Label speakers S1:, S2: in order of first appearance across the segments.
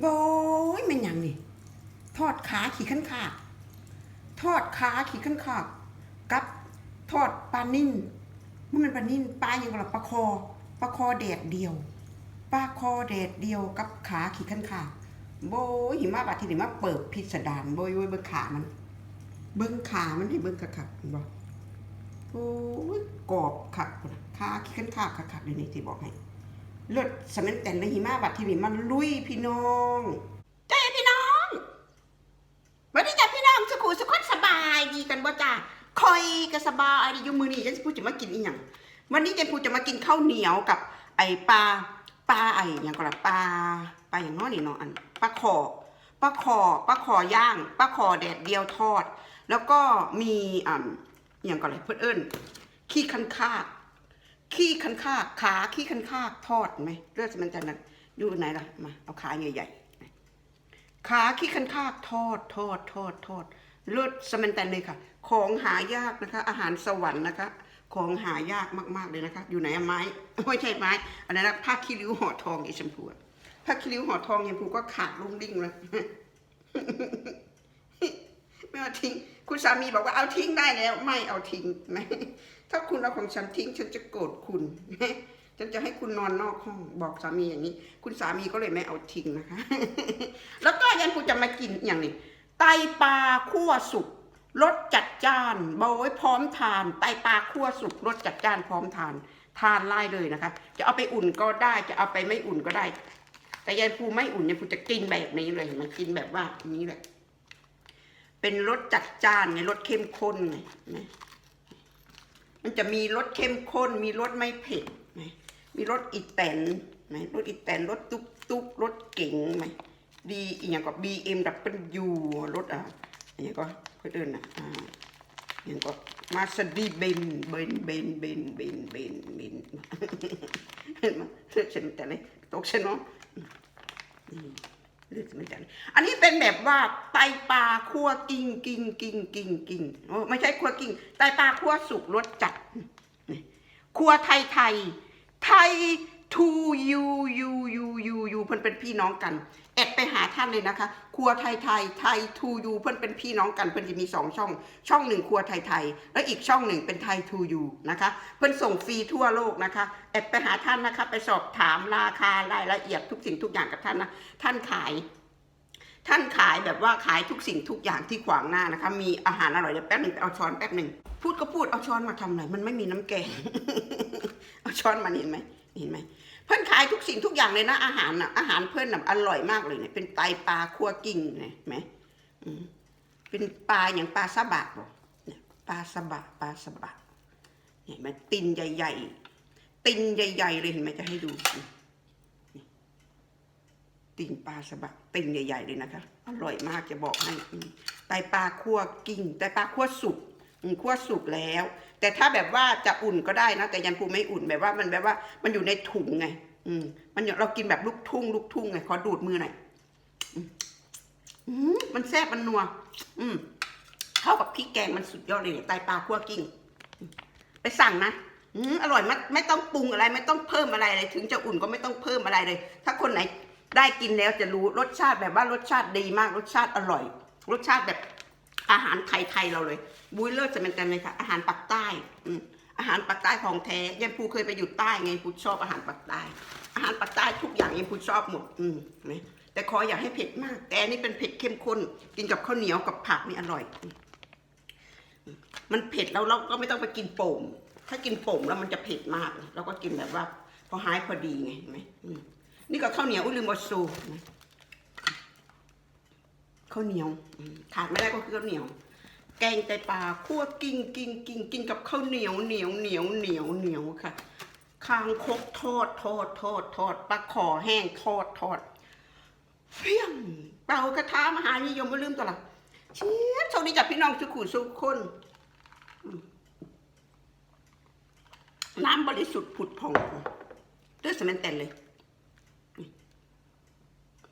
S1: โบยมันยังนี่ ทอดขาขี่ขั้นขาดทอดขาขี่ขั้นขาดกับทอดปลานิ่นมันเป็นปลานิ่นปลาอย่างกับปลาคอปลาคอแดดเดียวปลาคอแดดเดียวกับขาขี่ขั้นขาดโบยหิมะบาดทีนี่มาเปิดพิสดารโบยโบยเบิ้งขามัน เบิ้งขามันให้เบิ้งคักๆเห็นบ่โอ้ยกรอบคักพุ่นขาขี่ขั้นขาดคักๆเลยนี่ที่บอกให้ เลือดสมันแต่ในหิมะบัดทีนี้มันลุยพี่น้องเจ้าพี่น้องวันนี้จ้าพี่น้องสุขุสุขคนสบายดีกันบ่จ้าคอยก็สบายดีอยู่มือนี้ฉันพูดจะมากินอีหยังวันนี้เจนพูดจะมากินข้าวเหนียวกับ ไอปลาปลาไออย่างก็ละปลาปลาอย่างน้อยนี่เนาะอันปลาขอปลาขอปลาขอย่างปลาขอแดดเดียวทอด แล้วก็มีอ่าอย่างก็อะไรเพื่อนเอิ้นขี้คันคาก ขี้คันคากขาขี้คันคากทอดไหมเลือดมันจะนั่นอยู่ไหนล่ะมาเอาขาใหญ่ๆขาขี้คันคากทอดทอดทอดทอดเลือดสมันแตนเลยค่ะ ของหายากนะคะ อาหารสวรรค์นะคะ ของหายากมากๆเลยนะคะ อยู่ไหนไม้ไม่ใช่ไม้อันนั้นะผ้าคีริ้วห่อทองอีชมพูผ้าคีริ้วห่อทองยมพูก็ขาดลุ่งลิ่งเลยไม่เอาทิ้ง คุณสามีบอกว่าเอาทิ้งได้แล้ว ไม่เอาทิ้งไหม ถ้าคุณเอาของฉันทิ้งฉันจะโกรธคุณ ฉันจะให้คุณนอนนอกห้องบอกสามีอย่างนี้ คุณสามีก็เลยไม่เอาทิ้งนะคะ แล้วก็ยันกูจะมากินอย่างนี้ ไตปลาคั่วสุกรสจัดจ้านโบยพร้อมทาน ไตปลาคั่วสุกรสจัดจ้านพร้อมทาน ทานไล่เลยนะคะ จะเอาไปอุ่นก็ได้จะเอาไปไม่อุ่นก็ได้ แต่ยันปูไม่อุ่นยันปูจะกินแบบนี้เลยมันกินแบบว่านี้แหละเป็นรสจัดจ้านไงรสเข้มข้นไง มันจะมีรสเข้มข้น มีรสไม่เผ็ดไหมมีรสอีแตนไหมรสอีแตนรสตุ๊กตุ๊กรสเก๋งไหมดีอีกอย่างก็บีเอ็มดับเบิลยูรสอะอย่างก็เพื่อนเดินอะอย่างก็มาสดีเบนเบนเบนเบนเบนเบนเบนเห็นไหมเลือดฉันแต่ไหนตกฉันเนาะ เลือนกัน อันนี้เป็นแบบว่าไตปลาคั่วกิ้งกิ้งกิ้งกิ้งกิ้งไม่ใช่คั่วกิ้งไตปลาคั่วสุกรสจัดคั่วไทยไทยไทย ทูยูยูยูยูยูเพิ่อนเป็นพี่น้องกัน แอดไปหาท่านเลยนะคะ ครัวไทยไทยไทยทูยูเพิ่อนเป็นพี่น้องกัน เพิ่อนจะมีสองช่อง ช่องหนึ่งครัวไทยไทย แล้วอีกช่องหนึ่งเป็นไทยทูยูนะคะ เพิ่อนส่งฟรีทั่วโลกนะคะ แอดไปหาท่านนะคะ ไปสอบถามราคารายละเอียดทุกสิ่งทุกอย่างกับท่านนะ ท่านขายท่านขายแบบว่าขายทุกสิ่งทุกอย่างที่ขวางหน้านะคะ มีอาหารอร่อยเดี๋ยวแป๊บหนึ่งเอาช้อนแป๊บหนึ่งพูดก็พูดเอาช้อนมาทำอะไรมันไม่มีน้ำแกง เอาช้อนมาเห็นไหม เห็นไหมเพื่อนขายทุกสิ่งทุกอย่างเลยนะอาหารน่ะอาหารเพื่อนน่ะอร่อยมากเลยเนี่ยเป็นไตปลาคั่วกิ้งเนี่ยเห็นไหมอืมเป็นปลาอย่างปลาสะบะบอกเนี่ยปลาสะบะปลาสะบะเห็นไหมตินใหญ่ๆตินใหญ่ๆเลยเห็นไหมจะให้ดูติ่งปลาสะบักติ่งใหญ่ๆเลยนะคะอร่อยมากจะบอกให้ไตปลาคั่วกิ้งไตปลาคั่วสุก คั่วสุกแล้ว แต่ถ้าแบบว่าจะอุ่นก็ได้นะ แต่ยันภูไม่อุ่นแบบว่ามันแบบว่า มันอยู่ในถุงไง อืม มันเรากินแบบลูกทุ่งลูกทุ่งไงขอดูดมือหน่อยอืมมันแซ่บมันนัว อืมเข้ากับพริกแกงมันสุดยอดเลยเนี่ยไตปลาคั่วกิ้งไปสั่งนะอืมอร่อยไม่ไม่ต้องปรุงอะไรไม่ต้องเพิ่มอะไรเลยถึงจะอุ่นก็ไม่ต้องเพิ่มอะไรเลย ถ้าคนไหนได้กินแล้วจะรู้รสชาติแบบว่ารสชาติดีมากรสชาติอร่อย รสชาติแบบ อาหารไทยๆเราเลย บุ้ยเลิศจะเป็นกันเลยค่ะ อาหารปักใต้อืมอาหารปักใต้ของแท้ยังปูเคยไปอยู่ใต้ไงปูชอบอาหารปักใต้ อาหารปักใต้ทุกอย่างยังปูชอบหมด อืมนไหมแต่ขออย่าให้เผ็ดมาก แต่นนี้เป็นเผ็ดเข้มข้น กินกับข้าวเหนียวกับผักนี่อร่อย มันเผ็ดแล้วเราก็ไม่ต้องไปกินโป่งถ้ากินโป่งแล้วมันจะเผ็ดมาก เราก็กินแบบว่า พอหายพอดีไงไหมนี่ก็ข้าวเหนียวอุยลืมบอสูนะ ข้าวเหนียวขาดไม่ได้ก็คือข้าวเหนียว แกงไตปลาคั่วกิ้งกิ้งกิ้งกินกับข้าวเหนียวเหนียวเหนียวเหนียวเหนียวค่ะคางคกทอดทอดทอดทอดปลาขอแห้งทอดทอดเพี้ยงเป่ากระทะมหานิยมไม่ลืมตวละเชียบสวัสดีจากพี่น้องสุขุสุขคนน้ำบริสุทธิ์ผุดผ่องด้วยสแมนแตนเลย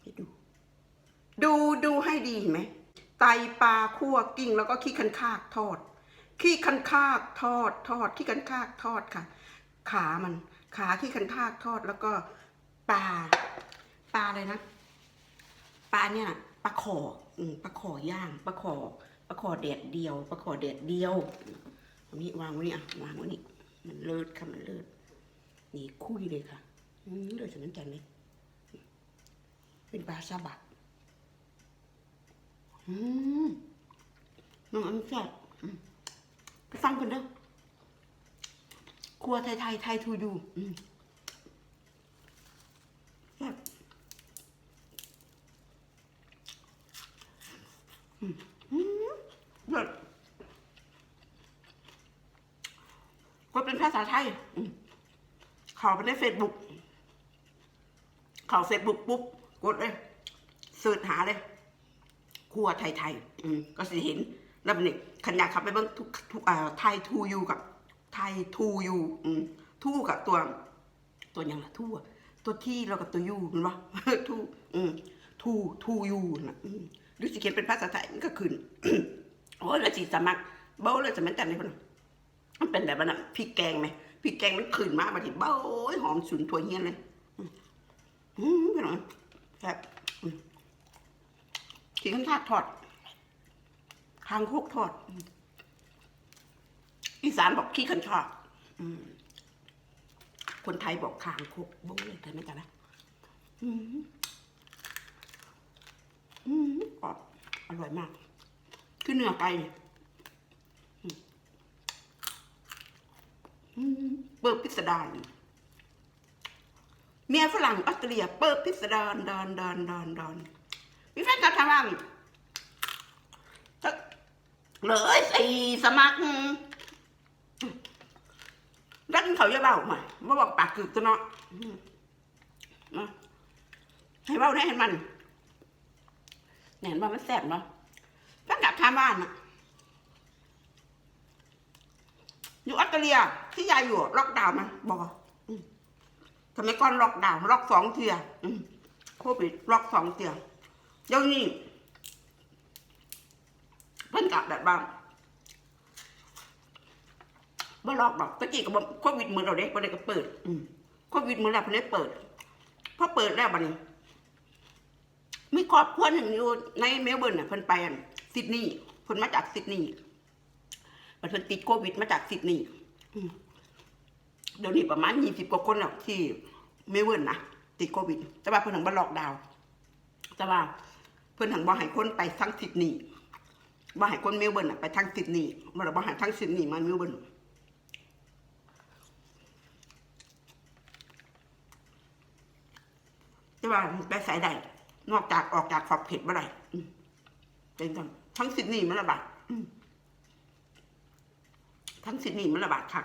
S1: ให้ดู ดู ดีเห็นไหมไตปลาคั่วกิ้งแล้วก็ขี้คันคากทอด ขี้คันคากทอดทอดขี้คันคากทอดค่ะ ขามันขาขี้คันคากทอดแล้วก็ปลาปลาอะไรนะปลาเนี่ยปลาขออืมปลาขอย่างปลาขอปลาขอแดดเดียวปลาขอแดดเดียวอันนี้วางไว้นี่อะวางไว้นี่มันเลิศค่ะมันเลิศนี่คุยเลยค่ะ อืมเลิศสนั้นจันเลยเป็นปลาซาบัก อืมน้องอันแซ่บไปฟังกันเด้อครัวไทยไทยไทยทูยูแซ่บเลิศก็เป็นภาษาไทยเขาไปในเฟซบุ๊กเขาเฟซบุ๊กปุ๊บ กดเลยเสิร์ชหาเลย ครัวไทยๆก็สิเห็นแล้วนนี่ขันอยากขับไปเบิ้งทุกทุกอ่าไทยทูยูกับไทยทูยูทู่กับตัว ตัวย่างละทูอะตัวที่แล้วกับตัวยูเห็นปะทูอืมทูทูยูนะดูสิเขียนเป็นภาษาไทยมันก็ขึ้นโอ้ยแล้วสิสมัครเบ้าเลยจะมันแต่ในคนน่ะมันเป็นแบบนั้นพริกแกงไหมพริกแกงมันขึ้นมาบาทีเบ้าหอมฉุนถั่วเฮียนเลยอืมอืมพี่น้องแซ่บ ข้าวทาดทอดคางคกทอด อีสานบอกขี้ขันชอบคนไทยบอกคางคกโบ้งเลยแต่ไม่แต่นะอืมอืมกรอบอร่อยมาก คือเนื้อไก่เนี่ยอืมอืมเปิดพิสดารเมียฝรั่งออสเตรเลียเปิดพิสดารดอนดอนดอนดอน มีแฟนคลับทางบ้านเลยใส่สมัครรักเขาจะเบาหน่อยมาบอกปากกึกตัวเนาะให้เบาได้ให้มันเห็นว่ามันแซ่บเนาะตั้งแต่ทางบ้านอะอยู่ออสเตรเลียที่ยายอยู่ล็อกดาวน์มันบอกทำไมก่อนล็อกดาวน์ล็อกสองเทียโควิดล็อกสองเทีย เดี๋ยวนี้เพิ่นกลับแบบบ้านบ่ลอกดอกตะกี้ก็บ่โควิดเหมือนเราเด็กบ่ได้ก็เปิด อืมโควิดเหมือนแล้วเพิ่นได้เปิดพอเปิดแล้วบัดนี้มีครอบครัวหนึ่งอยู่ในเมลเบิร์นน่ะเพิ่นไปซิดนีย์เพิ่นมาจากซิดนีย์เพิ่นติดโควิดมาจากซิดนีย์เดี๋ยวนี้ประมาณยี่สิบกว่าคนแล้วที่เมลเบิร์นนะติดโควิด แต่ว่าเพิ่นถึงบ่ลอกดาวแต่ว่า พิ่นถึงบ่ให้คนไปทั้งซิดนีบ่ให้คนเมลเบิร์นไปทั้งซิดนีย์บ่ได้บ่ให้ทั้งซิดนีย์มาเมลเบิร์นแต่ว่าไปใส่ได้นอกจากออกจากขอบเขตเมื่อไรเป็นทั้งทั้งซิดนีมันระบาดทั้งซิดนีมันระบาดค่ะ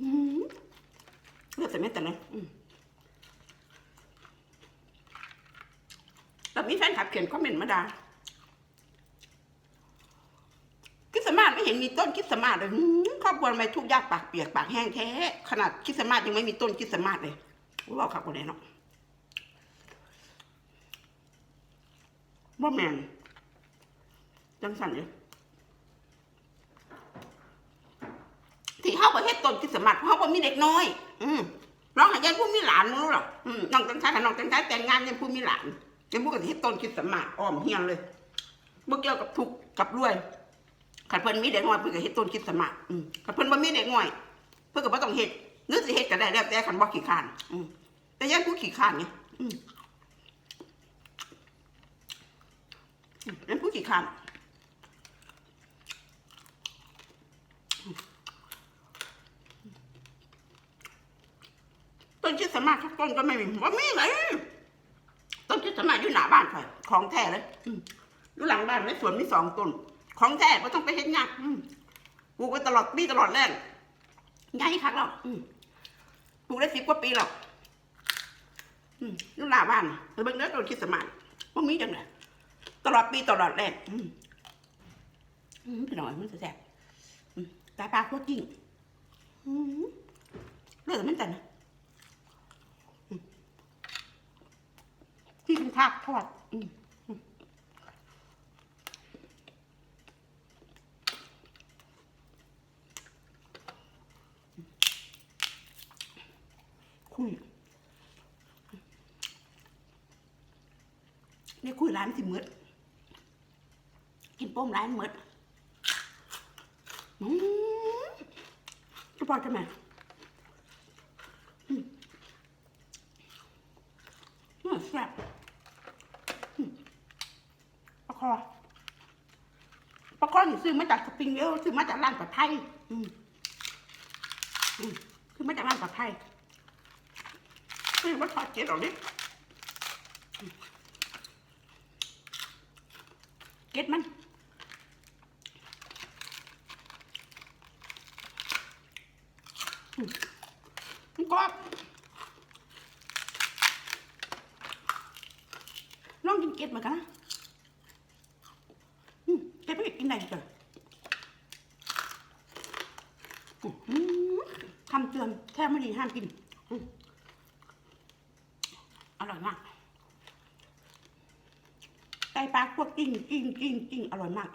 S1: อืม อืมเลือดแต่ไม่แต่ลยอืมแต่มีแฟนคลับเขียนคอมเมนต์มาด่าคริสต์มาสไม่เห็นมีต้นคริสต์มาสเลยหืมครอบครัวทำไมทุกข์ยากปากเปียกปากแห้งแท้ ขนาดคริสต์มาสยังไม่มีต้นคริสต์มาสเลยว่าครับคนไหนเนาะว่าแมนจังสันเลย เขาประเทศต้นคริสต์มาสเพราะเขาบ่มีเด็กน้อย อืมร้องหายันผู้มีหลานมั้งรู้หรออืมน้องจังชายน้องจังชายแต่งงานยังผู้มีหลานยังผู้กับที่ต้นคริสต์มาสอ้อมเฮียนเลยเมื่อเกี่ยวกับทุกข์กับรวยขันเพิ่นมีเด็กน้อยเพิ่นก็เฮ็ดต้นคิดสมาสอืมขันเพิ่นบ่มีเด็กน้อย เพิ่นก็บ่ต้องเฮ็ดหรือสิเฮ็ดก็ได้แล้วแต่ขันบ่ขี้คร้านอืมแต่ยังผู้ขี้คร้านไงอืมอืมยังผู้ขี้คร้าน ต้นคิดสมาสทุกต้นก็ไม่มีว่ามีเลยต้นคิดสมาอยู่หน้าบ้านข่อยของแท้เลยอยู่หลังบ้านในสวนมีสองต้น ของแท้ไม่ต้องไปเห็นยากปลูกไว้ตลอดปีตลอดแรงใหญ่คักแล้วอืมปลูกได้สิบกว่าปีแล้วอืมนู่หน้าบ้านไปเบิ่งเนื้อต้นคิดสมาว่ามีจังไงตลอดปีตลอดแรงอืมอืมพี่น้อยมันแซ่บตาปลาพวกกิ่งเลือดมันแต่นะอืม ที่เป็นทากทอด
S2: คุยนี่คุยร้านสิมืดกินโป้มร้านมืดอืมจะบอกทำไมอืมอืมแซ่บอืมปลา คอปลาคอนี่ซื้อมาจากสปริงเวลซื้อมาจากร้านปลาไทยอืมอืมซื้อมาจากร้านปลาไทยซื้อมาทอดเจ็ดหรอกดิอืมเก็ดมันมันกรอบลองกินเก็ดมากันนะอืม เก็ดไม่กินได้จ้ะอื้อหือคำเตือนแค่ไม่ดีห้ามกิน อร่อยมาก ไก่ปลาคั่วกิ้งกิ้งกิ้งกิ้งอร่อยมาก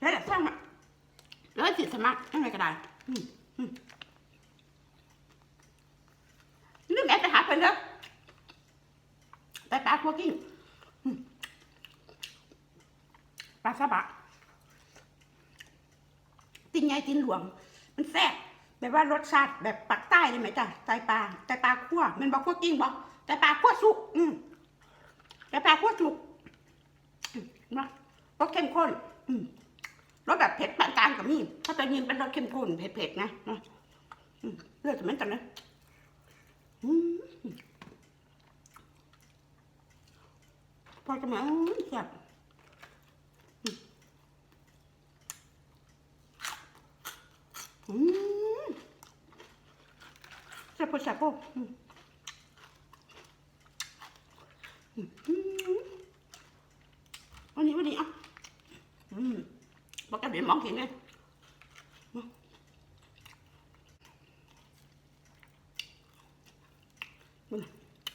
S2: แล้วแต่สร้างมาแล้วสิสมัครยังไงก็ได้อืมอืมนึกแอบไปหาเพิ่นเด้อไปปลาคัวกิ้งปลาซาบะ ตินใหญ่ตินหลวง มันแซ่บแบบว่ารสชาติแบบปักใต้เลยไหมจ๊ะไตปลาไตปลาคั่วมันบอกคั่วกิ้งบอกไตปลาคั่วสุก อืมไตปลาคั่วสุกนะรสเข้มข้น อืมรสแบบเผ็ดปานกลางกับมีถ้าจะยิงเป็นรสเข้มข้นเผ็ดๆนะนะเลือดจะเหม็นจังนะอืมพอจะมาอื้อแซ่บอืมอืม แซ่บปะแซ่บปะอืมอืมอืมวันนี้วันนี้อะอืมบอกแกเดี๋ยวมองเห็นเลย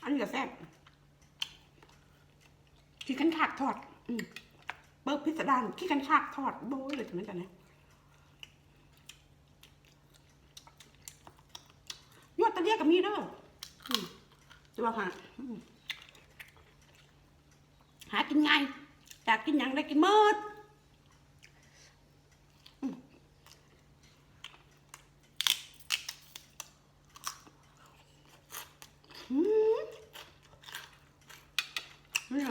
S2: อันนี้ก็แซ่บขี้กันขากทอดอเบิร์พิสดารขี้กันขากทอดโบ้เลยถึงนั้นกันนะยอดตะเลียกับมีเด้ออืมจะว่าหาอืมหากินง่าย อยากกินหยังได้กินหมด อืมเนี่ย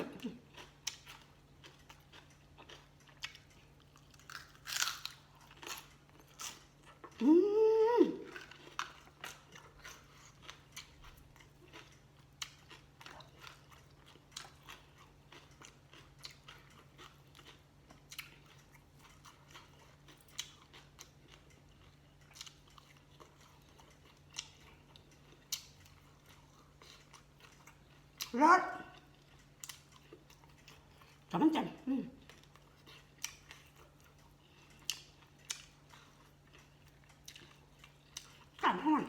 S2: อืม รสกำลังจันอืมการห้อน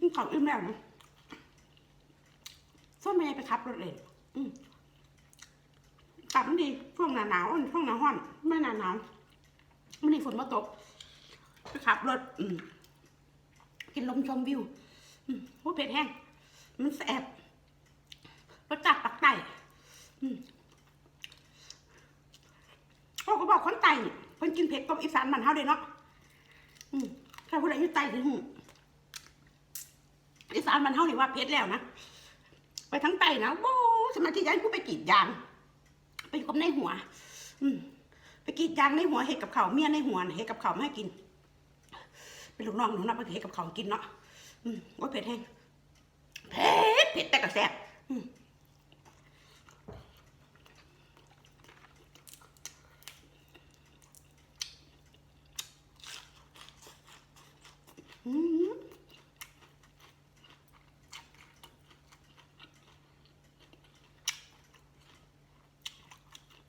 S2: นี่ของอิ่มแล้วนะส้มเมย์ไปขับรถเลยอืมกลับมันดีช่วงหนาหนาวอันช่วงหนาห้อน ไม่หนาหนาวไม่ได้ฝนมาตกไปขับรถอืม กินลมชมวิวอืมโอ้เผ็ดแห้ง มันแสบรสจัดปักไตอืมเขาก็บอกคนไตนี่เพิ่นกินเผ็ดกับอีสานมันเฮาเด้เนาะอืมถ้าผู้ใดอยู่ไตถึงหูอีสานมันเฮานี่ว่าเผ็ดแล้วนะ ไปทั้งไตนะโอ้สมาธิยันกูไปกรีดยาง ไปอยู่กับในหัว อืไปกรีดยางในหัวเห็ดกับเขาเมียในหัวเห็ดกับเขาวมาให้กิน เป็นลูกน้องหนูนะไปเห็ดกับเขาวกินเนาะอืมว่าเผ็ดแห้งเผ็ดเผ็ดแต่ก็แซ่บอืม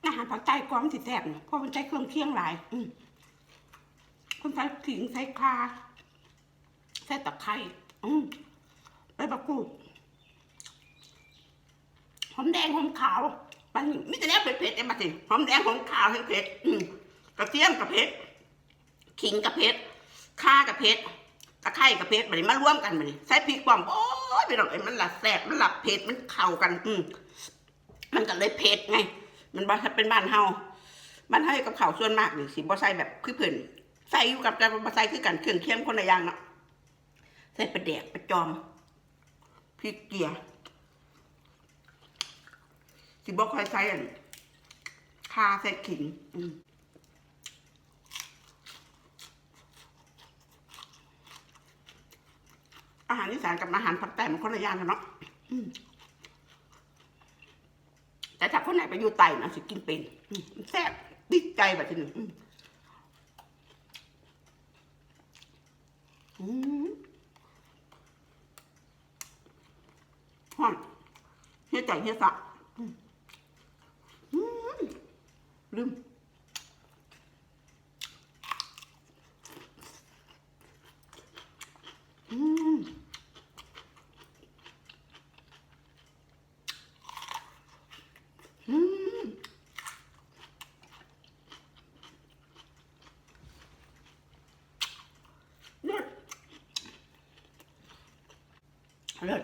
S2: อาหารผักใจกวางสิแซ่บเพราะมันใช้เครื่องเคียงหลาย อืม ขิงใส่คาใส่ตะไคร้อืมใบมะกรูดหอมแดงหอมขาวปันมิจะแล้วเผ็ดๆได้มาสิหอมแดงหอมขาวเผ็ดอืมกระเทียมกับเผ็ดขิงกับเผ็ดข่ากับเผ็ดตะไคร้กับเผ็ดบันมารวมกันบันใส่พริกป้อมโอ้ยพี่น้องไอ้มันหลับแสบมันหลับเผ็ดมันเข้ากัน อืมมันก็เลยเผ็ดไง มันบ่เป็นบ้านเฮาบ้านเฮากับข้าวส่วนมากนี่สิบ่ใส่แบบคือเพิ่น ใส่อยู่กับแต่บ่ใส่คือกันเครื่องเคียงคนละอย่างเนาะใส่ปลาแดกปลาจอมพริกเกลือสิบอกใครใส่อันคาใส่ขิงอาหารอีสานกับอาหารภาคใต้มันคนละอย่างกันเนาะแต่ถ้าคนไหนไปอยู่ไต่นะสิกินเป็นแซ่บติดใจแบบที หอมอืมฮ้อนเฮียใจเฮียสะลืมอืมอืมเลิศเลิศ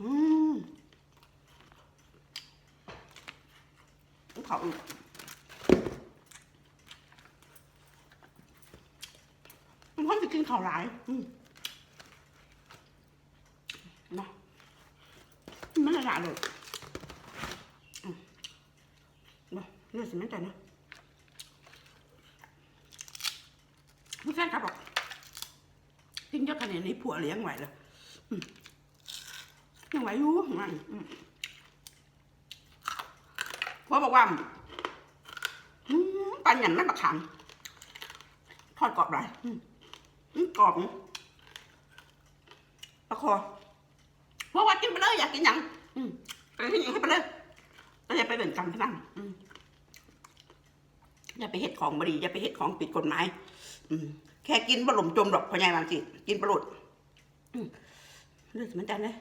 S2: อืม เขาอีก มันค่อยจะกินข้าวหลายอืมเนะมันละลายเลยนาะเลือสิแม่นใจนะไม่ใช่ครับบอกกินเยอะขนาดนี้ผัวเลี้ยงไหวเลยยังไหวอยู่มันอืมพ่อบอกว่าปันหยันไม่ประคันทอดกรอบไรอืมอืม กรอบนะปลาคอเพราะว่ากินไปเลยอยากกินอยังอืมไปให้หยังให้ไปเลยแต่อย่าไปเบ่งกันเท่านั้นอืมอย่าไปเห็ดของบดีอย่าไปเห็ดของปิดกฎหมายอืมแค่กินบะหลมจมดอกพอใหญายบางสิกินปลาหลุดเลือดมันจันเลย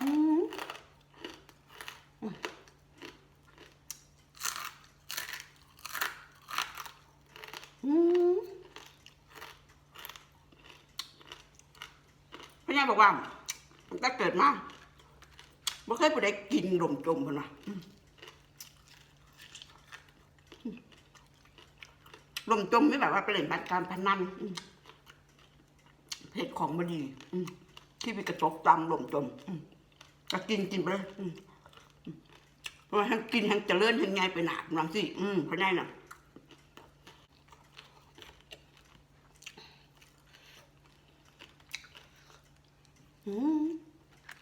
S2: อืมอืมพี่ยายบอกว่าตั้ง แต่เกิดมาไม่เคยไปได้กินลมจมกันนะอืมลมจมไม่แบบว่าไปเล่นการพนันเผ็ดของมันดีที่ไปกระจกตามลมจมก็กินกินไปเลยอืมอืมเพราะว่าทั้งกินทั้งเจริญทั้งไงไปหนาหลังสิอืมเพราะได้น่ะอืม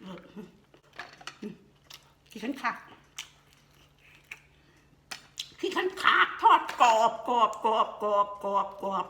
S2: เอออืมขี้ขันขาดขี้ขันขาดทอดกรอบกร อบกรอบกรอบกรอบกรอบ